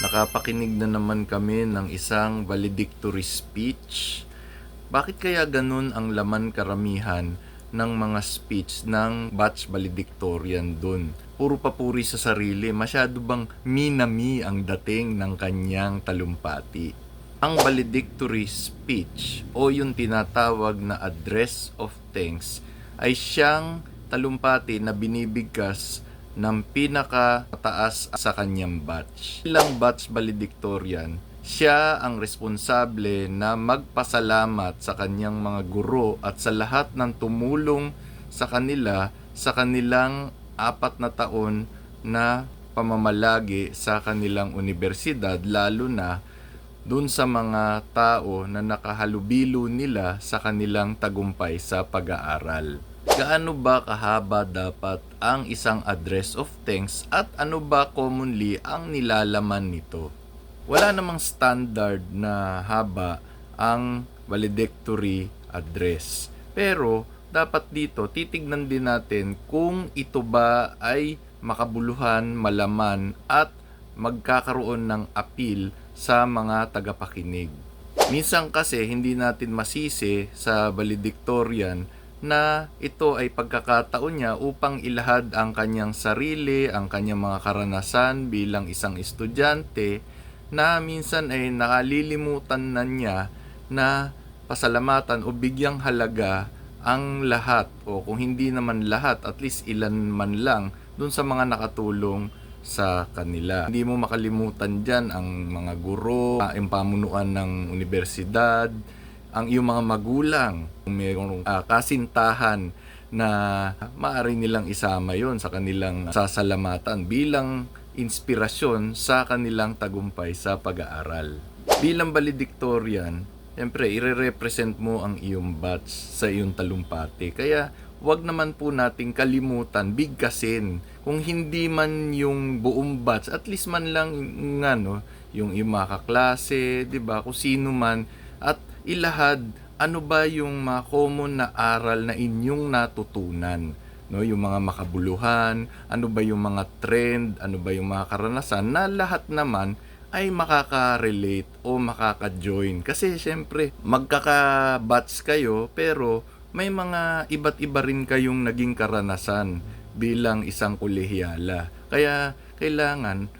Nakapakinig na naman kami ng isang valedictory speech. Bakit kaya ganun ang laman karamihan ng mga speech ng batch valedictorian dun? Puro papuri sa sarili, masyado bang minami ang dating ng kanyang talumpati? Ang valedictory speech o yung tinatawag na address of thanks ay siyang talumpati na binibigkas ng pinakataas sa kanyang batch. Ilang batch valedictorian, siya ang responsable na magpasalamat sa kanyang mga guro at sa lahat ng tumulong sa kanila sa kanilang apat na taon na pamamalagi sa kanilang universidad lalo na dun sa mga tao na nakahalubilo nila sa kanilang tagumpay sa pag-aaral. Gaano ba kahaba dapat ang isang address of thanks at ano ba commonly ang nilalaman nito? Wala namang standard na haba ang valedictory address. Pero dapat dito titignan din natin kung ito ba ay makabuluhan, malaman at magkakaroon ng appeal sa mga tagapakinig. Minsan kasi hindi natin masisi sa valedictorian na ito ay pagkakataon niya upang ilahad ang kanyang sarili, ang kanyang mga karanasan bilang isang estudyante na minsan ay nakalilimutan na niya na pasalamatan o bigyang halaga ang lahat o kung hindi naman lahat at least ilan man lang dun sa mga nakatulong sa kanila. Hindi mo makalimutan dyan ang mga guro, ang pamunuan ng universidad, ang iyong mga magulang, kung mayroong ah, kasintahan na maaari nilang isama yon sa kanilang sasalamatan bilang inspirasyon sa kanilang tagumpay sa pag-aaral. Bilang valedictorian, siyempre, ire-represent mo ang iyong batch sa iyong talumpati. Kaya, wag naman po nating kalimutan, bigkasin. Kung hindi man yung buong batch, at least man lang yung, ano, yung, yung mga kaklase, 'di ba? Kung sino man at ilahad ano ba yung mga common na aral na inyong natutunan? No yung mga makabuluhan ano ba yung mga trend ano ba yung mga karanasan na lahat naman ay makaka-relate o makaka-join? Kasi syempre magkaka-batch kayo pero may mga iba't iba rin kayong naging karanasan bilang isang kolehiyala kaya kailangan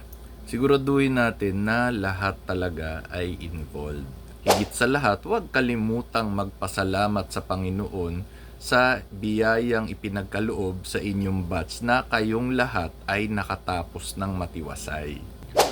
siguraduhin natin na lahat talaga ay involved Higit sa lahat, huwag kalimutang magpasalamat sa Panginoon sa biyayang ipinagkaloob sa inyong batch na kayong lahat ay nakatapos ng matiwasay.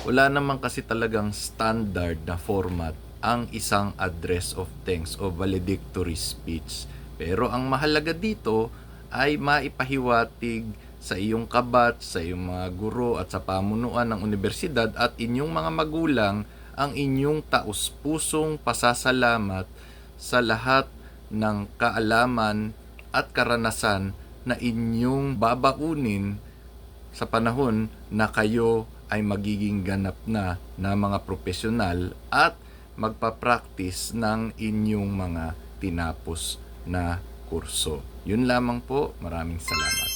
Wala naman kasi talagang standard na format ang isang address of thanks o valedictory speech. Pero ang mahalaga dito ay maipahiwatig sa iyong kabat, sa iyong mga guro at sa pamunuan ng universidad at inyong mga magulang ang inyong taus-pusong pasasalamat sa lahat ng kaalaman at karanasan na inyong babaunin sa panahon na kayo ay magiging ganap na na mga profesional at magpa-practice ng inyong mga tinapos na kurso. Yun lamang po. Maraming salamat.